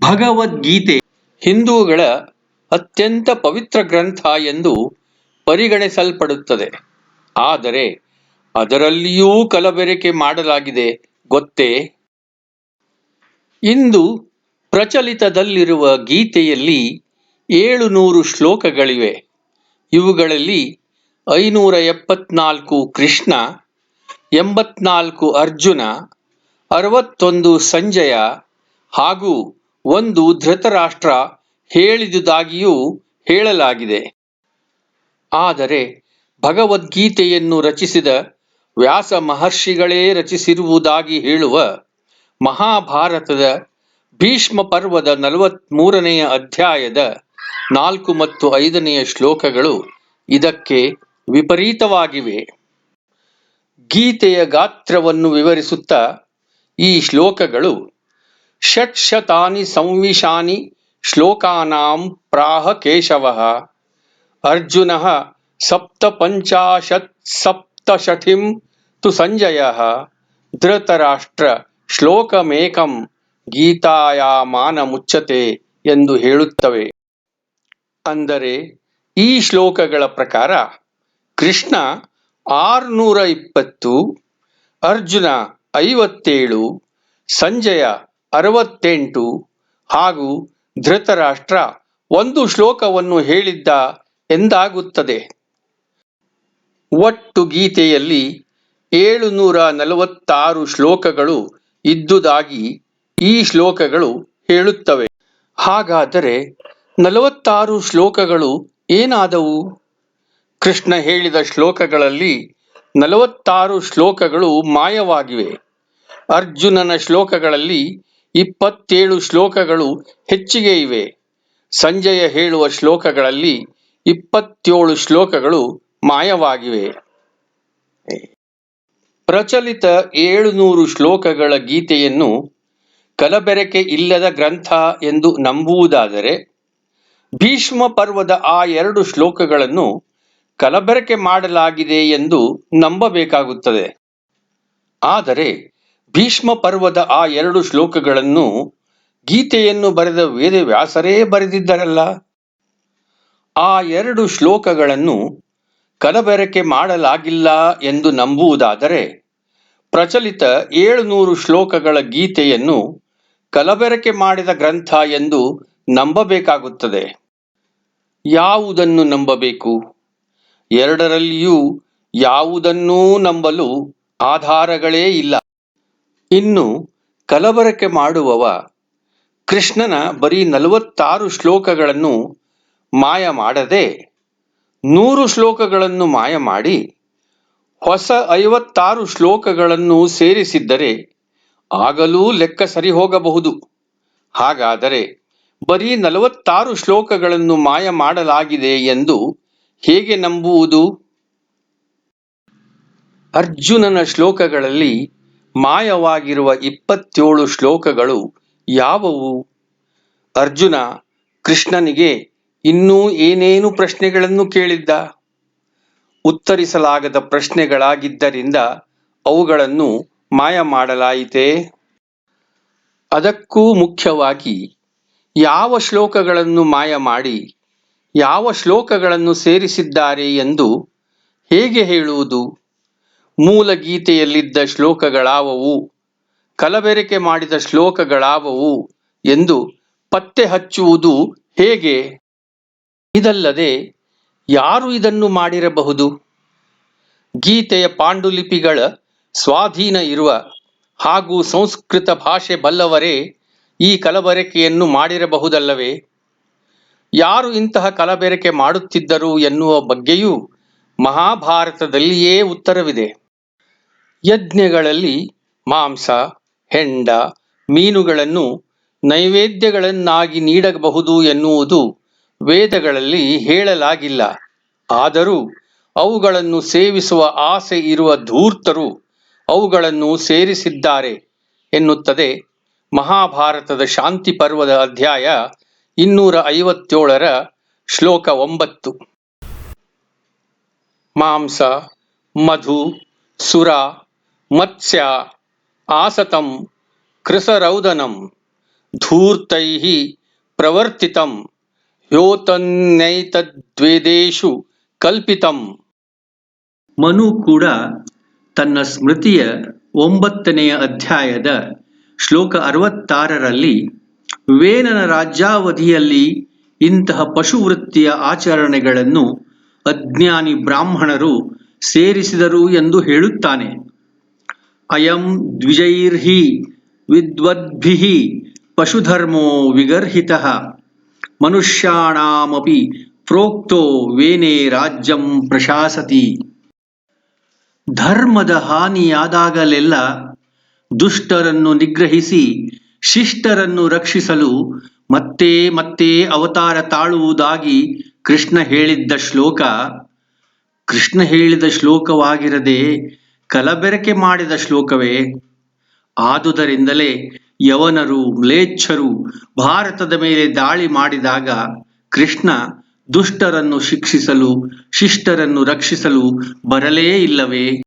ಭಗವದ್ಗೀತೆ. ಹಿಂದೂಗಳ ಅತ್ಯಂತ ಪವಿತ್ರ ಗ್ರಂಥ ಎಂದು ಪರಿಗಣಿಸಲ್ಪಡುತ್ತದೆ. ಆದರೆ ಅದರಲ್ಲಿಯೂ ಕಲಬೆರಕೆ ಮಾಡಲಾಗಿದೆ, ಗೊತ್ತೇ? ಇಂದು ಪ್ರಚಲಿತದಲ್ಲಿರುವ ಗೀತೆಯಲ್ಲಿ ಏಳು ನೂರು ಶ್ಲೋಕಗಳಿವೆ. ಇವುಗಳಲ್ಲಿ ಐನೂರ ಎಪ್ಪತ್ನಾಲ್ಕು ಕೃಷ್ಣ, ಎಂಬತ್ನಾಲ್ಕು ಅರ್ಜುನ, ಅರವತ್ತೊಂದು ಸಂಜಯ ಹಾಗೂ ಒಂದು ಧೃತರಾಷ್ಟ್ರ ಹೇಳಿದುದಾಗಿಯೂ ಹೇಳಲಾಗಿದೆ. ಆದರೆ ಭಗವದ್ಗೀತೆಯನ್ನು ರಚಿಸಿದ ವ್ಯಾಸ ಮಹರ್ಷಿಗಳೇ ರಚಿಸಿರುವುದಾಗಿ ಹೇಳುವ ಮಹಾಭಾರತದ ಭೀಷ್ಮ ಪರ್ವದ ನಲವತ್ಮೂರನೆಯ ಅಧ್ಯಾಯದ ನಾಲ್ಕು ಮತ್ತು ಐದನೆಯ ಶ್ಲೋಕಗಳು ಇದಕ್ಕೆ ವಿಪರೀತವಾಗಿವೆ. ಗೀತೆಯ ಗಾತ್ರವನ್ನು ವಿವರಿಸುತ್ತಾ ಈ ಶ್ಲೋಕಗಳು ಷಟ್ಶತಾನಿ ಸಂವಿಶಾನಿ ಶ್ಲೋಕಾನಾಂ ಪ್ರಾಹ ಕೇಶವ. ಅರ್ಜುನ ಸಪ್ತಪಂಚಾಶತ್ ಸಪ್ತಷಠಿಂ ತು ಸಂಜಯ. ಧೃತರಾಷ್ಟ್ರ ಶ್ಲೋಕಮೇಕಂ ಗೀತಾಯಾಮಾನ ಮುಚ್ಚತೆ ಎಂದು ಹೇಳುತ್ತವೆ. ಅಂದರೆ ಈ ಶ್ಲೋಕಗಳ ಪ್ರಕಾರ ಕೃಷ್ಣ ಆರುನೂರ ಇಪ್ಪತ್ತು, ಅರ್ಜುನ ಐವತ್ತೇಳು, ಸಂಜಯ ಅರವತ್ತೆಂಟು ಹಾಗೂ ಧೃತರಾಷ್ಟ್ರ ಒಂದು ಶ್ಲೋಕವನ್ನು ಹೇಳಿದ್ದ ಎಂದಾಗುತ್ತದೆ. ಒಟ್ಟು ಗೀತೆಯಲ್ಲಿ ಏಳುನೂರ ನಲವತ್ತಾರು ಶ್ಲೋಕಗಳು ಇದ್ದುದಾಗಿ ಈ ಶ್ಲೋಕಗಳು ಹೇಳುತ್ತವೆ. ಹಾಗಾದರೆ ನಲವತ್ತಾರು ಶ್ಲೋಕಗಳು ಏನಾದವು? ಕೃಷ್ಣ ಹೇಳಿದ ಶ್ಲೋಕಗಳಲ್ಲಿ ನಲವತ್ತಾರು ಶ್ಲೋಕಗಳು ಮಾಯವಾಗಿವೆ. ಅರ್ಜುನನ ಶ್ಲೋಕಗಳಲ್ಲಿ ಇಪ್ಪತ್ತೇಳು ಶ್ಲೋಕಗಳು ಹೆಚ್ಚಿಗೆ ಇವೆ. ಸಂಜಯ ಹೇಳುವ ಶ್ಲೋಕಗಳಲ್ಲಿ ಇಪ್ಪತ್ತೇಳು ಶ್ಲೋಕಗಳು ಮಾಯವಾಗಿವೆ. ಪ್ರಚಲಿತ ಏಳುನೂರು ಶ್ಲೋಕಗಳ ಗೀತೆಯನ್ನು ಕಲಬೆರಕೆ ಇಲ್ಲದ ಗ್ರಂಥ ಎಂದು ನಂಬುವುದಾದರೆ, ಭೀಷ್ಮ ಪರ್ವದ ಆ ಎರಡು ಶ್ಲೋಕಗಳನ್ನು ಕಲಬೆರಕೆ ಮಾಡಲಾಗಿದೆ ಎಂದು ನಂಬಬೇಕಾಗುತ್ತದೆ. ಆದರೆ ಭೀಷ್ಮ ಪರ್ವದ ಆ ಎರಡು ಶ್ಲೋಕಗಳನ್ನು ಗೀತೆಯನ್ನು ಬರೆದ ವೇದವ್ಯಾಸರೇ ಬರೆದಿದ್ದರಲ್ಲ. ಆ ಎರಡು ಶ್ಲೋಕಗಳನ್ನು ಕಲಬೆರಕೆ ಮಾಡಲಾಗಿಲ್ಲ ಎಂದು ನಂಬುವುದಾದರೆ ಪ್ರಚಲಿತ ಏಳುನೂರು ಶ್ಲೋಕಗಳ ಗೀತೆಯನ್ನು ಕಲಬೆರಕೆ ಮಾಡಿದ ಗ್ರಂಥ ಎಂದು ನಂಬಬೇಕಾಗುತ್ತದೆ. ಯಾವುದನ್ನು ನಂಬಬೇಕು? ಎರಡರಲ್ಲಿಯೂ ಯಾವುದನ್ನೂ ನಂಬಲು ಆಧಾರಗಳೇ ಇಲ್ಲ. ಇನ್ನು ಕಲಬರಕೆ ಮಾಡುವವ ಕೃಷ್ಣನ ಬರೀ ನಲವತ್ತಾರು ಶ್ಲೋಕಗಳನ್ನು ಮಾಯ ಮಾಡದೆ ನೂರು ಶ್ಲೋಕಗಳನ್ನು ಮಾಯ ಮಾಡಿ ಹೊಸ ಐವತ್ತಾರು ಶ್ಲೋಕಗಳನ್ನು ಸೇರಿಸಿದ್ದರೆ ಆಗಲೂ ಲೆಕ್ಕ ಸರಿ ಹೋಗಬಹುದು ಹಾಗಾದರೆ ಬರೀ ನಲವತ್ತಾರು ಶ್ಲೋಕಗಳನ್ನು ಮಾಯ ಮಾಡಲಾಗಿದೆ ಎಂದು ಹೇಗೆ ನಂಬುವುದು? ಅರ್ಜುನನ ಶ್ಲೋಕಗಳಲ್ಲಿ ಮಾಯವಾಗಿರುವ ಇಪ್ಪತ್ತೇಳು ಶ್ಲೋಕಗಳು ಯಾವುವು? ಅರ್ಜುನ, ಕೃಷ್ಣನಿಗೆ ಇನ್ನೂ ಏನೇನು ಪ್ರಶ್ನೆಗಳನ್ನು ಕೇಳಿದ್ದ? ಉತ್ತರಿಸಲಾಗದ ಪ್ರಶ್ನೆಗಳಾಗಿದ್ದರಿಂದ ಅವುಗಳನ್ನು ಮಾಯ ಮಾಡಲಾಯಿತೇ? ಅದಕ್ಕೂ ಮುಖ್ಯವಾಗಿ ಯಾವ ಶ್ಲೋಕಗಳನ್ನು ಮಾಯ ಮಾಡಿ, ಯಾವ ಶ್ಲೋಕಗಳನ್ನು ಸೇರಿಸಿದ್ದಾರೆ ಎಂದು ಹೇಗೆ ಹೇಳುವುದು? ಮೂಲ ಗೀತೆಯಲ್ಲಿದ್ದ ಶ್ಲೋಕಗಳಾವವು, ಕಲಬೆರಕೆ ಮಾಡಿದ ಶ್ಲೋಕಗಳಾವವು ಎಂದು ಪತ್ತೆ ಹಚ್ಚುವುದು ಹೇಗೆ? ಇದಲ್ಲದೆ ಯಾರು ಇದನ್ನು ಮಾಡಿರಬಹುದು? ಗೀತೆಯ ಪಾಂಡುಲಿಪಿಗಳ ಸ್ವಾಧೀನ ಇರುವ ಹಾಗೂ ಸಂಸ್ಕೃತ ಭಾಷೆ ಬಲ್ಲವರೇ ಈ ಕಲಬೆರಕೆಯನ್ನು ಮಾಡಿರಬಹುದಲ್ಲವೇ? ಯಾರು ಇಂತಹ ಕಲಬೆರಕೆ ಮಾಡುತ್ತಿದ್ದರು ಎನ್ನುವ ಬಗ್ಗೆಯೂ ಮಹಾಭಾರತದಲ್ಲಿಯೇ ಉತ್ತರವಿದೆ. ಯಜ್ಞಗಳಲ್ಲಿ ಮಾಂಸ, ಹೆಂಡ, ಮೀನುಗಳನ್ನು ನೈವೇದ್ಯಗಳನ್ನಾಗಿ ನೀಡಬಹುದು ಎನ್ನುವುದು ವೇದಗಳಲ್ಲಿ ಹೇಳಲಾಗಿಲ್ಲ. ಆದರೂ ಅವುಗಳನ್ನು ಸೇವಿಸುವ ಆಸೆ ಇರುವ ಧೂರ್ತರು ಅವುಗಳನ್ನು ಸೇರಿಸಿದ್ದಾರೆ ಎನ್ನುತ್ತದೆ ಮಹಾಭಾರತದ ಶಾಂತಿ ಪರ್ವದ ಅಧ್ಯಾಯ ಇನ್ನೂರ ಐವತ್ತೇಳರ ಶ್ಲೋಕ ಒಂಬತ್ತು. ಮಾಂಸ, ಮಧು, ಸುರ ಮತ್ಸ್ಯ ಆಸತಂ ಕೃಸರೌದನಂ ಧೂರ್ತೈ ಪ್ರವರ್ತಿತಂ ಹ್ಯೋತನ್ನೈತದ್ವೇದೇಷು ಕಲ್ಪಿತಂ. ಮನು ಕೂಡ ತನ್ನ ಸ್ಮೃತಿಯ ಒಂಬತ್ತನೆಯ ಅಧ್ಯಾಯದ ಶ್ಲೋಕ ಅರವತ್ತಾರರಲ್ಲಿ ವೇನನ ರಾಜ್ಯಾವಧಿಯಲ್ಲಿ ಇಂತಹ ಪಶುವೃತ್ತಿಯ ಆಚರಣೆಗಳನ್ನು ಅಜ್ಞಾನಿ ಬ್ರಾಹ್ಮಣರು ಸೇರಿಸಿದರು ಎಂದು ಹೇಳುತ್ತಾನೆ. ಅಯಂ ದ್ವಿಜೈರ್ಹಿ ವಿದ್ವದ್ಭಿಃ ಪಶುಧರ್ಮೋ ವಿಗರ್ಹಿತಃ. ಮನುಷ್ಯಾಣಾಮಪಿ ಪ್ರೋಕ್ತೋ ವೇನೆ ರಾಜ್ಯಂ ಪ್ರಶಾಸತಿ. ಧರ್ಮದ ಹಾನಿಯಾದಾಗಲೆಲ್ಲ ದುಷ್ಟರನ್ನು ನಿಗ್ರಹಿಸಿ ಶಿಷ್ಟರನ್ನು ರಕ್ಷಿಸಲು ಮತ್ತೆ ಮತ್ತೆ ಅವತಾರ ತಾಳುವುದಾಗಿ ಕೃಷ್ಣ ಹೇಳಿದ್ದ ಶ್ಲೋಕ. ಕೃಷ್ಣ ಹೇಳಿದ ಶ್ಲೋಕವಾಗಿರದೆ ಕಲಬೆರಕೆ ಮಾಡಿದ ಶ್ಲೋಕವೇ? ಆದುದರಿಂದಲೇ ಯವನರು, ಮ್ಲೇಚ್ಛರು ಭಾರತದ ಮೇಲೆ ದಾಳಿ ಮಾಡಿದಾಗ ಕೃಷ್ಣ ದುಷ್ಟರನ್ನು ಶಿಕ್ಷಿಸಲು, ಶಿಷ್ಟರನ್ನು ರಕ್ಷಿಸಲು ಬರಲೇ ಇಲ್ಲವೇ?